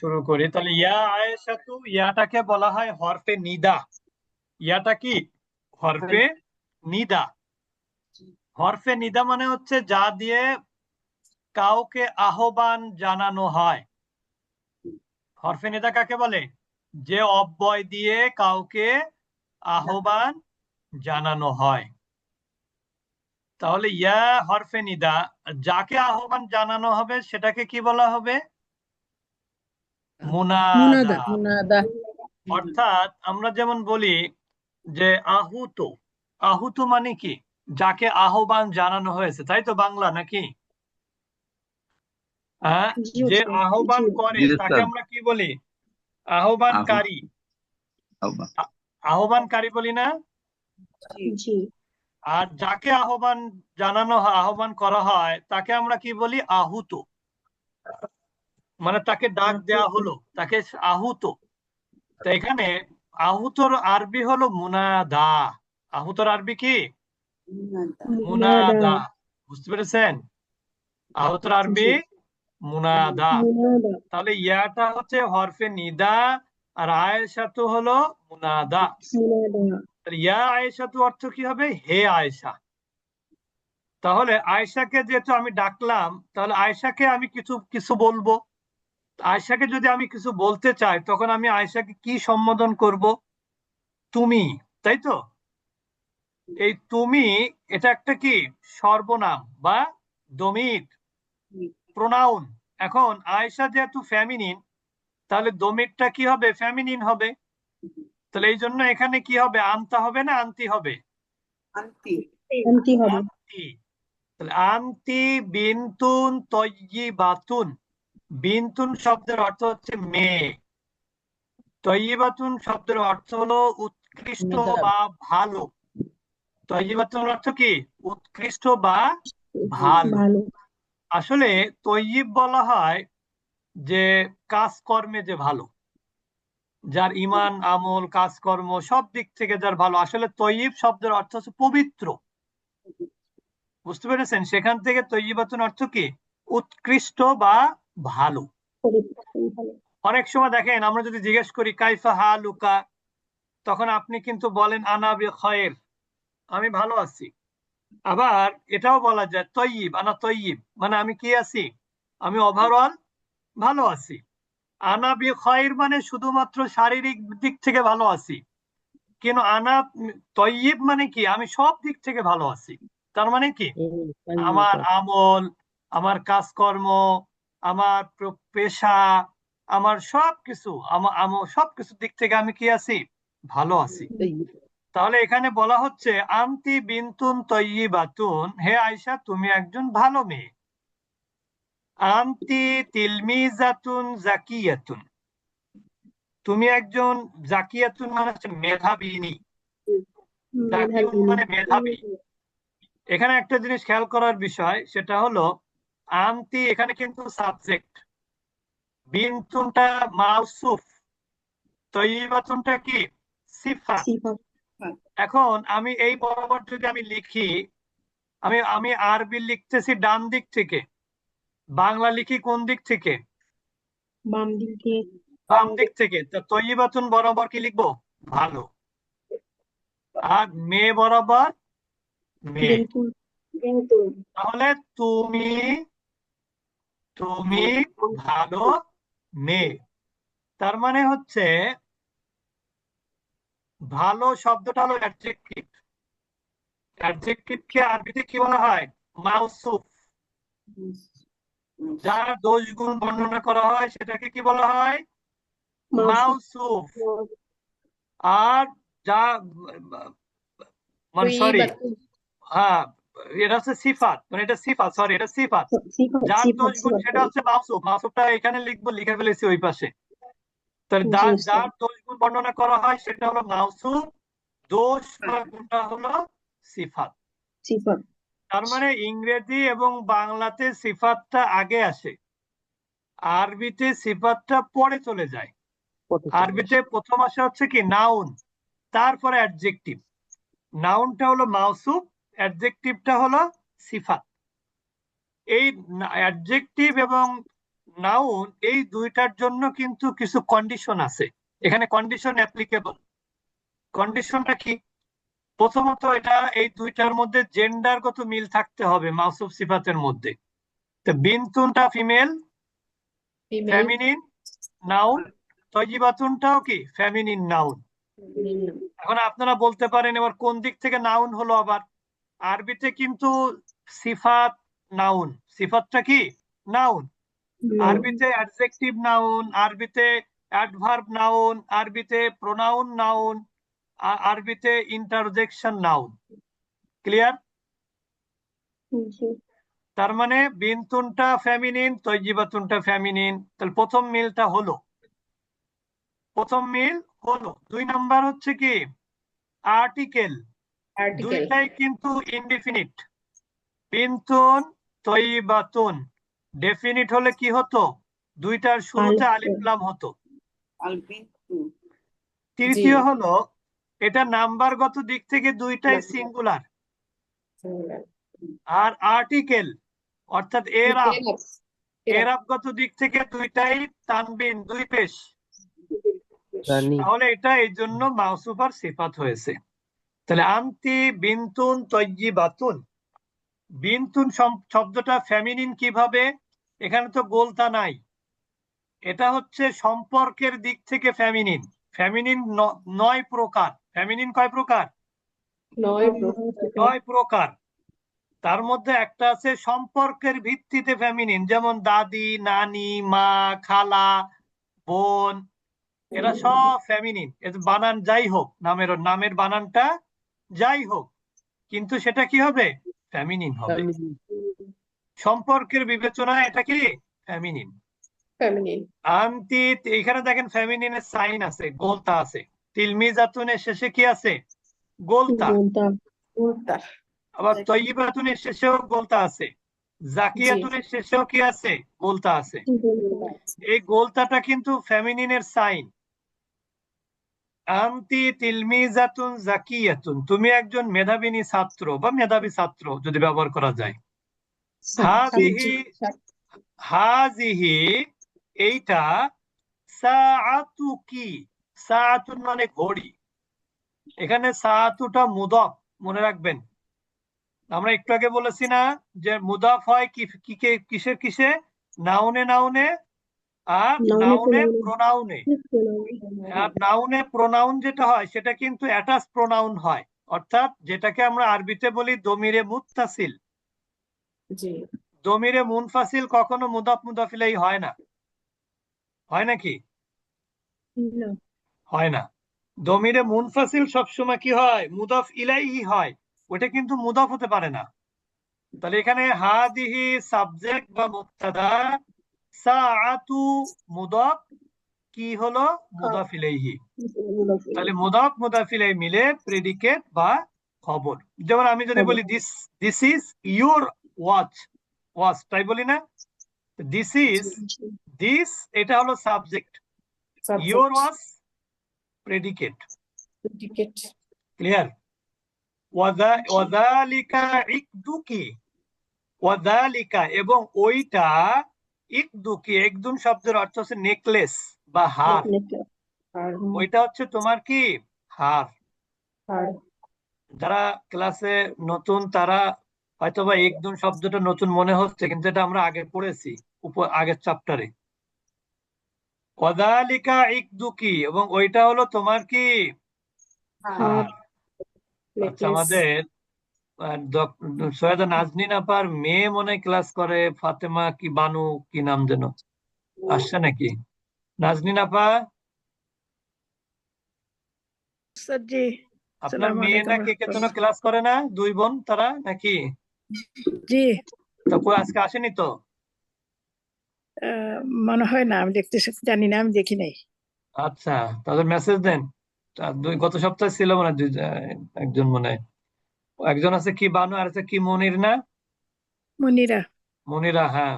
শুরু করি। তাহলে ইয়া আয়েশাতু ইয়াটাকে বলা হয় হরফে নিদা। ইয়াটা কি? হরফে নিদা। হরফে নিদা মানে হচ্ছে যা দিয়ে কাউকে আহ্বান জানানো হয়। হরফে নিদা কাকে বলে? যে অব্যয় দিয়ে কাউকে আহ্বান জানানো হয়। তাহলে ইয়া হরফে নিদা, যাকে আহ্বান জানানো হবে সেটাকে কি বলা হবে? মুনাদা। মুনাদা অর্থাৎ আমরা যেমন বলি যে আহুত। আহুত মানে কি? যাকে আহ্বান জানানো হয়েছে তাই তো বাংলা নাকি? হ্যাঁ যে আহ্বান করে তাকে আমরা কি বলি? আহ্বানকারী। আহ্বানকারী বলি না? আর যাকে আহ্বান জানানো হয় আহ্বান করা হয় তাকে আমরা কি বলি? আহুত। মানে তাকে ডাক দেয়া হলো তাকে আহুত। তো এখানে আহুতর আরবি হলো মুনাদা। আহুতর আরবি কি? মুনাদা। বুঝতে পেরেছেন? আহুতর আরবি মুনাদা। মুনাদা। তাহলে ইয়াটা হচ্ছে হরফে নিদা আর আয়েশাতু হলো মুনাদা। মুনাদা। তাহলে ইয়া আয়েশাতু অর্থ কি হবে? হে আয়েশা। তাহলে আয়েশাকে যেহেতু আমি ডাকলাম তাহলে আয়েশাকে আমি কিছু কিছু বলব। আয়েশাকে যদি আমি কিছু বলতে চাই তখন আমি আয়েশাকে কি সম্বোধন করব? তুমি তাই তো? এই তুমি এটা একটা কি? সর্বনাম বা দমির প্রোনাউন। এখন আয়েশা যেহেতু ফ্যামিনিন তাহলে দমিরটা কি হবে? ফ্যামিনিন হবে। তাহলে এই জন্য এখানে কি হবে? আনতা হবে না আনতি হবে? আনতি। হবে। আন্তি। তাহলে আন্তি বিন্তুন তয়্যিবাতুন বিন্তুন শব্দের অর্থ হচ্ছে মেয়ে। তয়্যিবাতুন শব্দের অর্থ হলো উৎকৃষ্ট বা ভালো। তয়্যিবাতুন অর্থ কি? উৎকৃষ্ট বা ভালো। আসলে তয়্যিব বলা হয় যে কাজকর্মে যে ভালো। যার ইমান আমল কাজকর্ম সব দিক থেকে যার ভালো। আসলে তয়্যিব শব্দের অর্থ হচ্ছে পবিত্র। বুঝতে পেরেছেন? সেখান থেকে তৈবাতুন অর্থ কি? উৎকৃষ্ট বা ভালো। অনেক সময় দেখেন আমরা যদি জিজ্ঞেস করি কাইফা হালুকা? তখন আপনি কিন্তু বলেন আনা বি খয়ের আমি ভালো আছি। আবার এটাও বলা যায় তৈয়িব আনা তৈয়িব। মানে আমি কি আছি? আমি ওভারঅল ভালো আছি। আনা বি খয়ের মানে শুধুমাত্র শারীরিক দিক থেকে ভালো আছি। কিন্তু আনা তৈয়িব মানে কি? আমি সব দিক থেকে ভালো আছি। তার মানে কি? আমার আমল আমার কাজকর্ম আমার পেশা আমার সবকিছু আমার সবকিছু দিক থেকে আমি কি আছি? ভালো আছি। তাহলে এখানে বলা হচ্ছে আন্তি বিন্তুন তয়্যিবাতুন হে আয়সা তুমি একজন ভালো মেয়ে। আন্তি তিলমিজাতুন জাকিয়াতুন। তুমি একজন জাকিয়াতুন মানে হচ্ছে মেধাবিনী মানে মেধাবী। এখানে একটা জিনিস খেয়াল করার বিষয় সেটা হলো আন্তি এখানে কিন্তু সাবজেক্ট বিনতুনটা মাউসুফ তৈবাতুনটা কি? সিফা। এখন আমি এই বরাবর যদি আমি লিখি আমি আমি আরবি লিখতেছি ডান দিক থেকে বাংলা লিখি কোন দিক থেকে? বাম দিকে বাম দিক থেকে। তো তৈবাতুন বরাবর কি লিখব? ভালো। আর মেয়ে বরাবর মেয়ে বেন্তুল তাহলে তুমি তুমি ভালো মেয়ে। তার মানে হচ্ছে ভালো শব্দটা হলো অ্যাডজেক্টিভ অ্যাডজেক্টিভকে আরবিতে কি বলা হয়? মাউসুফ। যার দোষ গুণ বর্ণনা করা হয় সেটাকে কি বলা হয়? মাউসুফ। আর যা মানে সরি হ্যাঁ এটা হচ্ছে সিফাত মানে এটা সিফাত সরি এটা সিফাত। যার দোষ গুণ সেটা হচ্ছে মাউসুফ মাউসুফটা এখানে লিখব লিখে ফেলেছি ওই পাশে। তাহলে যার যার দোষ গুণ বর্ণনা করা হয় সেটা হলো মাউসুফ দোষ গুণটা হলো সিফাত। সিফা তার মানে ইংরেজি এবং বাংলাতে সিফাতটা আগে আসে আরবিতে সিফাতটা পরে চলে যায়। আরবিতে প্রথম আসে হচ্ছে কি নাউন তারপরে অ্যাডজেক্টিভ। নাউনটা হলো মাউসুফ অ্যাডজেক্টিভটা হলো সিফাত। এই অ্যাডজেক্টিভ এবং নাউন এই দুইটার জন্য কিন্তু কিছু কন্ডিশন আছে। এখানে কন্ডিশন অ্যাপ্লিকেবল। কন্ডিশনটা কি? প্রথমত এটা এই দুইটার মধ্যে জেন্ডারগত মিল থাকতে হবে মাউসুফ সিফাতের মধ্যে। তো বিনতুনটা ফিমেল ফেমিনিন নাউন। তয়িবাতুনটাও কি? Feminine noun. এখন আপনারা বলতে পারেন এবার কোন দিক থেকে নাউন হলো আবার। আরবিতে কিন্তু সিফাত নাউন। সিফাতটা কি? নাউন। আরবিতে অ্যাডজেক্টিভ নাউন আরবিতে অ্যাডভার্ব নাউন আরবিতে প্রোনাউন নাউন আরবিতে ইন্টারজেকশন নাউন। ক্লিয়ার তার মানে বিনতুনটা ফেমিনিন তৈজিবাতুনটা ফেমিনিন তাহলে প্রথম মিলটা হলো। প্রথম মিল হলো। দুই নাম্বার হচ্ছে কি? আর্টিকেল দুইটাই কিন্তু ইনডিফিনিট বিনতুন তৈবাতুন ডেফিনিট হলে কি হতো? দুইটার শুরুতে আলিফ আলিফ লাম হতো। তৃতীয় হলো এটা নাম্বারগত দিক থেকে দুইটাই সিঙ্গুলার আর আর্টিকেল অর্থাৎ এরাব এরাবগত দিক থেকে দুইটাই তানবিন দুই পেশ। তাহলে এটা এই জন্য মাউসুফ আর সিফাত হয়েছে। তাহলে আন্তি বিনতুন তৈজিবাতুন বিনতুন শম- শব্দটা ফেমিনিন কীভাবে? এখানে তো গোলতা নাই। এটা হচ্ছে সম্পর্কের দিক থেকে ফেমিনিন ফেমিনিন নয় প্রকার। ফেমিনিন কয় প্রকার? নয় প্রকার। তার মধ্যে একটা আছে সম্পর্কের ভিত্তিতে ফেমিনিন যেমন দাদি নানি মা খালা বোন এরা সব ফেমিনিন এর বানান যাই হোক নামের নামের বানানটা যাই হোক কিন্তু সেটা কি হবে? ফেমিনিন হবে। সম্পর্কের বিবেচনায় এটা কি? ফেমিনিন আন্তি এখানে দেখেন ফেমিনিনের সাইন আছে গোলতা আছে। তিলমিজাতুনের শেষে কি আছে? গোলতা। আবার তৈবাতুনের শেষেও গোলতা আছে। জাকিয়াতুনের শেষেও কি আছে? গোলতা আছে। এই গোলতাটা কিন্তু ফেমিনিনের সাইন আন্তি তিলমিজাতুন জাকিয়াতুন। তুমি একজন মেধাবিনী ছাত্র বা মেধাবী ছাত্র যদি ব্যবহার করা যায়। হাজিহি হাজিহি এইটা সাআতুকি। সাআতুন মানে ঘড়ি। এখানে সাআতুটা মুদাফ মনে রাখবেন। আমরা একটু আগে বলেছি না যে মুদাফ হয় কি কি কিসের কিসে? নাউনে নাউনে আর নাউনে নাউনে প্রোনাউনে। আর নাউনে প্রোনাউন যেটা হয় সেটা কিন্তু অ্যাটাচ প্রোনাউন হয়। অর্থাৎ যেটাকে আমরা আরবিতে বলি দমিরে মুত্তাসিল। জি। দমিরে মুনফাসিল কখনো মুদাফ মুদাফিলাই হয় না। হয় নাকি হয় না। দমিরে মুনফাসিল সবসময় কি হয়? মুদাফ ইলাইহি হয়। ওটা কিন্তু মুদাফ হতে পারে না। তাহলে এখানে হাদিহি সাবজেক্ট বা মুক্তাদা সাআতু কি হলো? মুদাফ ইলাইহি। তাহলে মুদাফ মিলে প্রেডিকেট বা খবর। যেমন আমি যদি বলি this this is your watch watch তাই বলি না? দিস ইজ দিস এটা হলো subject your watch predicate ticket clear ওয়াযালিকা ইকদুকি ওয়াযালিকা এবং ওইটা ইকদুকি শব্দের অর্থ হচ্ছে নেকলেস বা হার। ওইটা হচ্ছে তোমার কি? হার। যারা ক্লাসে নতুন তারা হয়তোবা একদুন শব্দটা নতুন মনে হচ্ছে কিন্তু এটা আমরা আগে পড়েছি উপর আগের চ্যাপ্টারে ওয়াযালিকা ইকদুকি এবং ওইটা হলো তোমার কি? আচ্ছা আমাদের সৈয়দা নাজনীন আপার মেয়ে মনে ক্লাস করে ফাতেমা কি বানু কি নাম যেন? আসছে নাকি? নাজনীন আপা? আপনার মেয়ে নাকি কে ক্লাস করে না? দুই বোন তারা নাকি? জি। তো কই আজকে আসেনি তো? মনে হয় না আমি দেখতে জানি না আমি দেখি নাই। আচ্ছা তাদের মেসেজ দেন। তা দুই গত সপ্তাহে ছিল মনে হয় একজন মনে হয়। একজন আছে কি বানু আর আছে কি মনির? না মনিরা। মনিরা হ্যাঁ।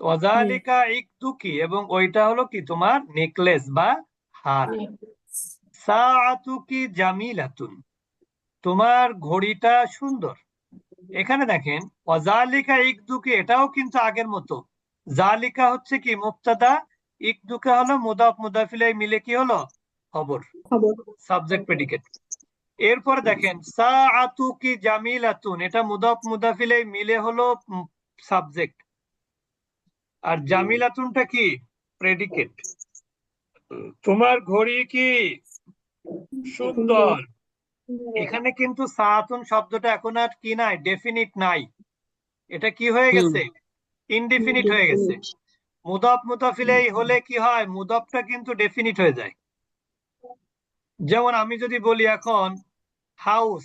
তো ওয়াযালিকা ইকদুকি এবং ওইটা হলো কি তোমার? নেকলেস বা হার। সাআতুকি জামিলাতুন? তোমার ঘড়িটা সুন্দর। এখানে দেখেন ওয়াযালিকা ইকদুকি এটাও কিন্তু আগের মতো। জালিকা হচ্ছে কি? মুবতাদা। ইকদুকা হলো? মুদাফ মুদাফিলাই মিলে কি হলো? খবর। খবর। সাবজেক্ট প্রেডিকেট এরপর দেখেন সা আতু কি জামিল আতুন এটা মুদাফ মুদাফিলাই মিলে হলো সাবজেক্ট আর জামিল আতুনটা কি? প্রেডিকেট তোমার ঘড়ি কি সুন্দর? এখানে কিন্তু সাআতুন শব্দটা এখন আর কি নাই ডেফিনিট নাই। এটা কি হয়ে গেছে? ইনডেফিনিট হয়ে গেছে। মুদাফ মুদাফিলাই হলে কি হয়? মুদাফটা কিন্তু ডেফিনিট হয়ে যায়। যেমন আমি যদি বলি এখন হাউস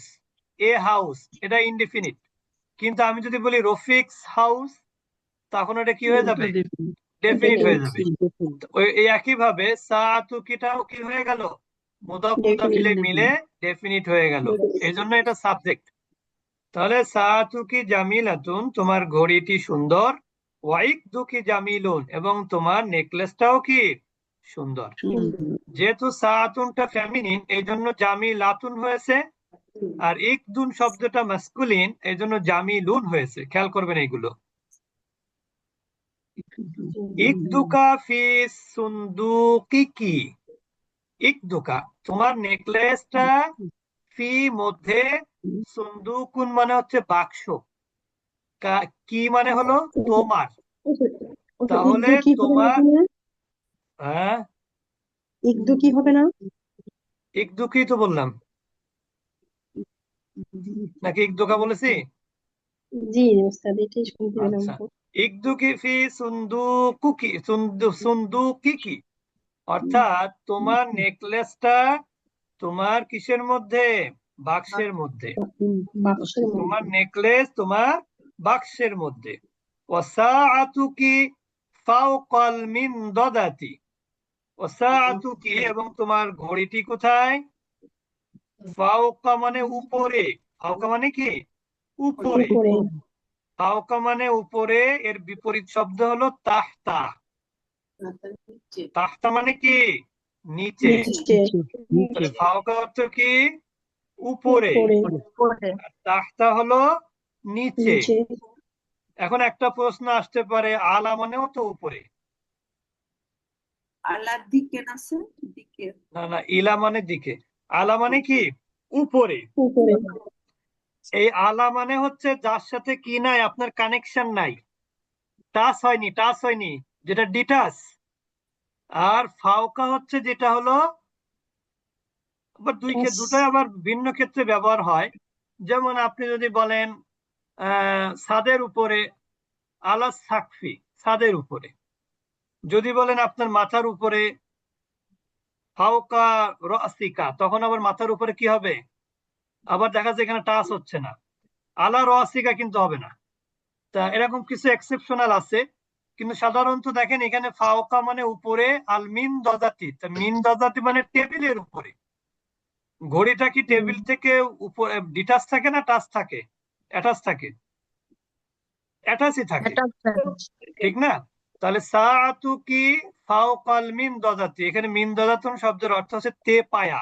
এ হাউস এটা ইনডেফিনিট কিন্তু আমি যদি বলি রফিক্স হাউস তখন এটা কি হয়ে যাবে? ডেফিনিট হয়ে যাবে। এই একই ভাবে সাতুকিটাও কি হয়ে গেল? মুদাফ মুদাফিলে মিলে ডেফিনিট হয়ে গেল। এই জন্য এটা সাবজেক্ট তাহলে সাতুকি জামিলাতুন তোমার ঘড়িটি সুন্দর। ওয়াইক দুকি জামিলুন এবং তোমার নেকলেসটাও কি? সুন্দর। যেহেতু সাতুনটা ফেমিনিন এই জন্য জামিলাতুন হয়েছে আর ইকদুন শব্দটা মাস্কুলিন এই জন্য জামিলুন হয়েছে। খেয়াল করবেন এইগুলো। ইকদুকা ফি সুন্দুকিকি ইকদুকা তোমার নেকলেসটা ফি মধ্যে সুন্দুকুন মানে হচ্ছে বাক্স। কি মানে হলো? তোমার। তাহলে তোমার হ্যাঁ? ইকদু কি হবে না? তো বললাম। নাকি ইকদুকা বলেছি? জি ওস্তাদ এটাই শুনতে পেলাম আচ্ছা। ইকদুকি ফি সুন্দুকুকি সুন্দু সুন্দুকিকি। অর্থাৎ তোমার নেকলেসটা তোমার কিসের মধ্যে? বাক্সের মধ্যে। তোমার নেকলেস তোমার বাক্সের মধ্যে। ওয়াসাআতুকি ফাওকাল মিনদাদাতি ওয়াসাআতুকি এবং তোমার ঘড়িটি কোথায়? ফাওকা মানে উপরে। ফাওকা মানে কি? উপরে। ফাওকা মানে উপরে এর বিপরীত শব্দ হলো তাহতা। তাহতা মানে কি? নিচে। ফাওকা অর্থ কি? উপরে। উপরে। তাহতা হলো নিচে। নিচে। এখন একটা প্রশ্ন আসতে পারে আলা মানেও তো উপরে। আল্লাহ দিকে স্যার দিকে। না না ইলা মানে দিকে। আলা মানে কি? উপরে। এই আলা মানে হচ্ছে যার সাথে কি নাই আপনার কানেকশন নাই। টাচ হয়নি টাচ হয়নি যেটা ডিটাচ আর ফাওকা হচ্ছে যেটা হলো আবার দুই. দুটোই আবার ভিন্ন ক্ষেত্রে ব্যবহার হয়। যেমন আপনি যদি বলেন আহ ছাদের উপরে আলা সাকফি ছাদের উপরে। যদি বলেন আপনার মাথার উপরে ফাউকা রাসিকা তখন আবার মাথার উপরে কি হবে? আবার দেখা যায় এখানে টাচ হচ্ছে না। আলা রাসিকা কিন্তু হবে না। তা এরকম কিছু এক্সেপশনাল আছে কিন্তু সাধারণত দেখেন এখানে ফাওকা মানে উপরে আল মিন দদাতি তা মিন দদাতি মানে টেবিলের উপরে। ঘড়িটা কি টেবিল থেকে উপরে ডিটাচ থাকে না টাচ থাকে? অ্যাটাচ থাকে। অ্যাটাচই থাকে। ঠিক না? তাহলে সাআতু কি ফাওকাল মিন দদাতি? এখানে মিন দদাতুন শব্দের অর্থ হচ্ছে তে পায়া।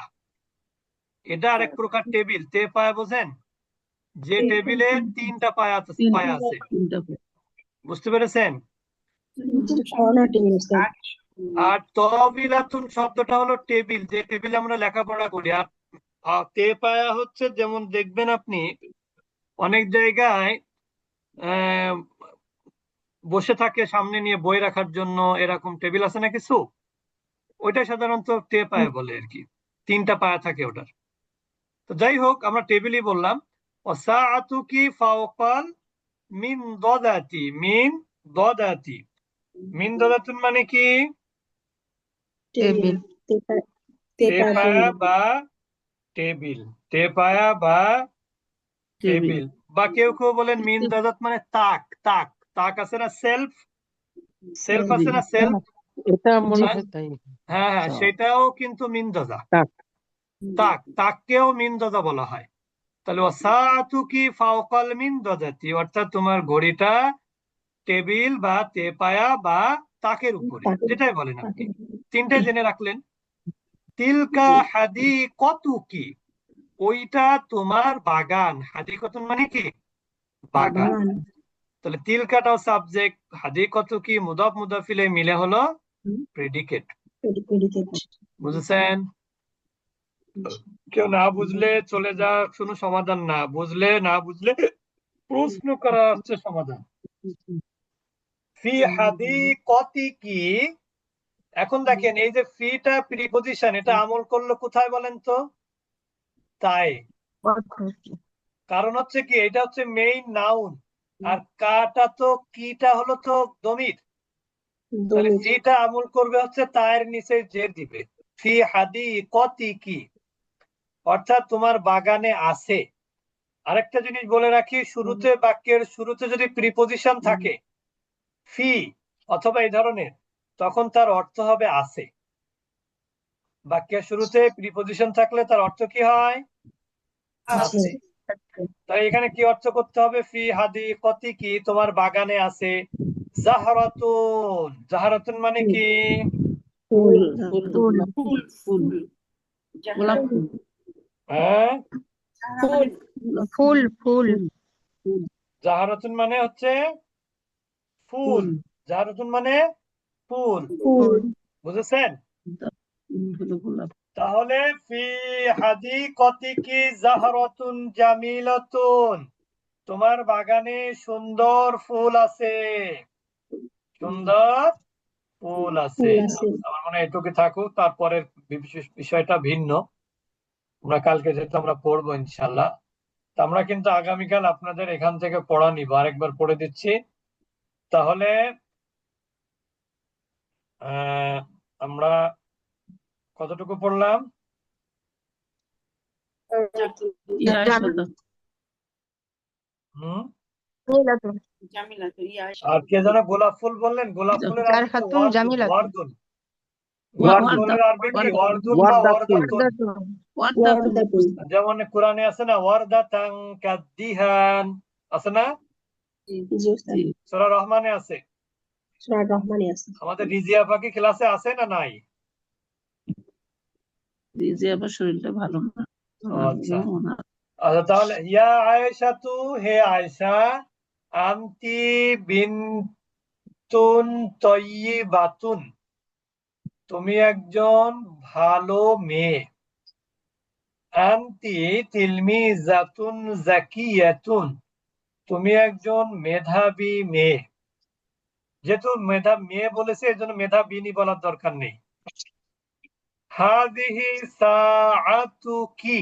এটা আরেক প্রকার টেবিল। তে পায়া বোঝেন? যে টেবিলে তিনটা পায়া আছে পায়া আছে। বুঝতে পেরেছেন? আর তহবিলাতুন শব্দটা হলো টেবিল। যে টেবিলে আমরা লেখাপড়া করি। আর তে পায়া হচ্ছে যেমন দেখবেন আপনি অনেক জায়গায় আহ, বসে থাকে সামনে নিয়ে বই রাখার জন্য এরকম টেবিল আছে না কিছু ওইটা সাধারণত তে পায়া বলে আর কি। তিনটা পায়া থাকে ওটার। তো যাই হোক আমরা টেবিলই বললাম ওয়াসাআতু কি ফাওকাল মিন দদাতি মিন দদাতি। মিন দদাতুন মানে কি? টেবিল। তেপায়া বা টেবিল। তেপায়া বা টেবিল। বা কেউ কেউ বলেন মিন দাদাত মানে তাক তাক। তাক আছে না সেলফ সেলফ আছে না সেলফ এটা মনে হ্যাঁ। হয় তাই। হ্যাঁ হ্যাঁ আচ্ছা। সেটাও কিন্তু মিন দাদা তাক। তাক তাককেও মিন দাদা বলা হয়। তাহলে ওয়াসাতু কি ফাওকাল মিন দাদাতি অর্থাৎ তোমার ঘড়িটা টেবিল বা তেপায়া বা তাকের উপরে যেটাই বলেন আপনি। তিনটাই জেনে রাখলেন। তিলকা হাদি কত কি ওইটা তোমার বাগান। হাদিকতুন মানে কি? বাগান। তাহলে তিল তিলকাটাও সাবজেক্ট হাদি কত কি মুদাফ মুদাফিলে মিলে হলো প্রেডিকেট বুঝেছেন? কেউ না বুঝলে চলে যা কোনো সমাধান না। বুঝলে না বুঝলে প্রশ্ন করা হচ্ছে সমাধান। ফি হাদিকতি কি? এখন দেখেন এই যে ফিটা প্রিপজিশন এটা আমল করল কোথায় বলেন তো? তাই। কারণ হচ্ছে কি এটা হচ্ছে মেইন নাউন আর কাটা তো কিটা হলো তো দমির। তাহলে দমির। আমল করবে হচ্ছে তায়ের নিচে যে দিবে। ফি হাদি কতি কি? অর্থাৎ তোমার বাগানে আছে। আরেকটা জিনিস বলে রাখি শুরুতে বাক্যের শুরুতে যদি প্রিপোজিশন থাকে ফি অথবা এই ধরনের তখন তার অর্থ হবে আছে। বাক্যের শুরুতে প্রিপোজিশন থাকলে তার অর্থ কি হয়? আছে। তাই এখানে কি অর্থ করতে হবে? ফি হাদি কতি কি তোমার বাগানে আছে? জাহারাতুন। জাহারাতুন মানে কি? ফুল। ফুল ফুল। গোলাপ ফুল। হ্যাঁ? ফুল ফুল ফুল। জাহারাতুন মানে হচ্ছে ফুল। জাহারাতুন মানে ফুল। ফুল। বুঝেছেন? তাহলে ফি হাদিকতিকি জাহরাতুন জামিলাতুন? তোমার বাগানে সুন্দর ফুল আছে। সুন্দর ফুল আছে। আমার মনে এটুকু থাকুক তারপরের বিষয়টা ভিন্ন। আমরা কালকে যেহেতু আমরা পড়ব ইনশাল্লাহ তা আমরা কিন্তু আগামীকাল আপনাদের এখান থেকে পড়া নিব। আরেকবার পড়ে দিচ্ছি। তাহলে আহ আমরা কতটুকু পড়লাম? আর কে যেন গোলাপ ফুল বললেন? গোলাপ ফুলের যেমন কোরআনে আছে না ওয়ার্দাতাং কাদ্দিহান। আছে না? সূরা রহমানে আছে। সূরা রহমানে আছে। আমাদের রিজিয়া পাখি ক্লাসে আছে না নাই? যে শরীরটা ভালো না। আচ্ছা। আচ্ছা তাহলে ইয়া আয়েশা তু হে আয়েশা আনতি বিনতুন তয়্যিবাতুন তুমি একজন ভালো মেয়ে। আনতি তিলমিজাতুন জাকিয়াতুন তুমি একজন মেধাবী মেয়ে। যেহেতু মেধা মেয়ে বলেছে এর জন্য মেধাবিনী বলার দরকার নেই। হাদিহি সাআতুকি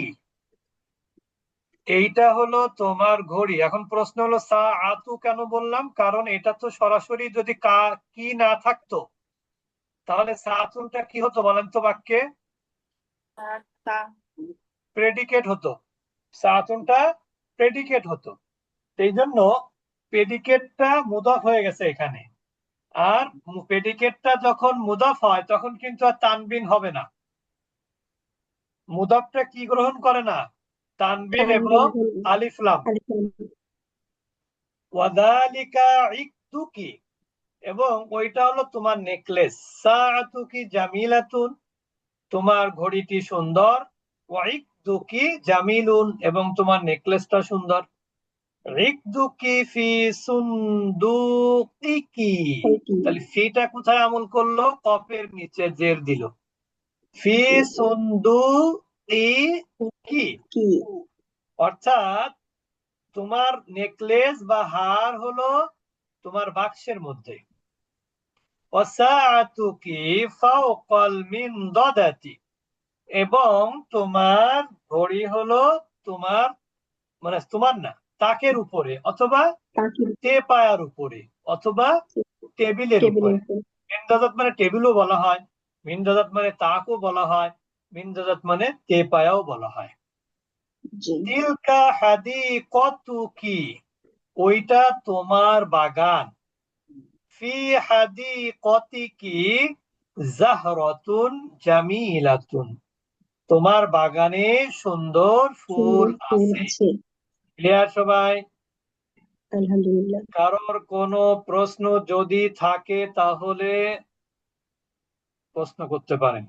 এইটা হলো তোমার ঘড়ি। এখন প্রশ্ন হলো সা আতু কেন বললাম? কারণ এটা তো সরাসরি যদি কা কি না থাকতো তাহলে সাতুনটা কি হতো বলেন তো বাক্যে? প্রেডিকেট হতো। সাতুনটা প্রেডিকেট হতো। এই জন্য প্রেডিকেটটা মুদাফ হয়ে গেছে এখানে। আর প্রেডিকেটটা যখন মুদাফ হয় তখন কিন্তু আর তানবিন হবে না। মুদাফটা কি গ্রহণ করে না? তানবিন এবং আলিফলাম ওয়াদালিকা ইকতুকি। এবং ওইটা হলো তোমার নেকলেস। সাআতুকি জামিলাতুন। তোমার ঘড়িটি সুন্দর। ওয়াইকদুকি জামিলুন। এবং তোমার নেকলেসটা সুন্দর। রিকদুকি ফি সুন্দুকিকি। তাহলে ফিটা কোথায় আমল করল? কপের নিচে জের দিল। ফি কি? অর্থাৎ তোমার নেকলেস বা হার হলো তোমার বাক্সের মধ্যে। এবং তোমার ঘড়ি হলো তোমার মানে তোমার না তাকের উপরে অথবা তাকে টেপায়ার উপরে অথবা টেবিলের উপরে। মানে টেবিলও বলা হয়। মিনদাদাত মানে তাকও বলা হয় মিনদাদাত মানে টেপায়াও বলা হয়। জি। তিলকা হাদিকতুকি ওইটা তোমার বাগান। ফি হাদিকতিকি জাহরাতুন জামিলাতুন। তোমার বাগানে সুন্দর ফুল আছে। ক্লিয়ার সবাই? আলহামদুলিল্লাহ। কারোর কোনো প্রশ্ন যদি থাকে তাহলে প্রশ্ন করতে পারেন।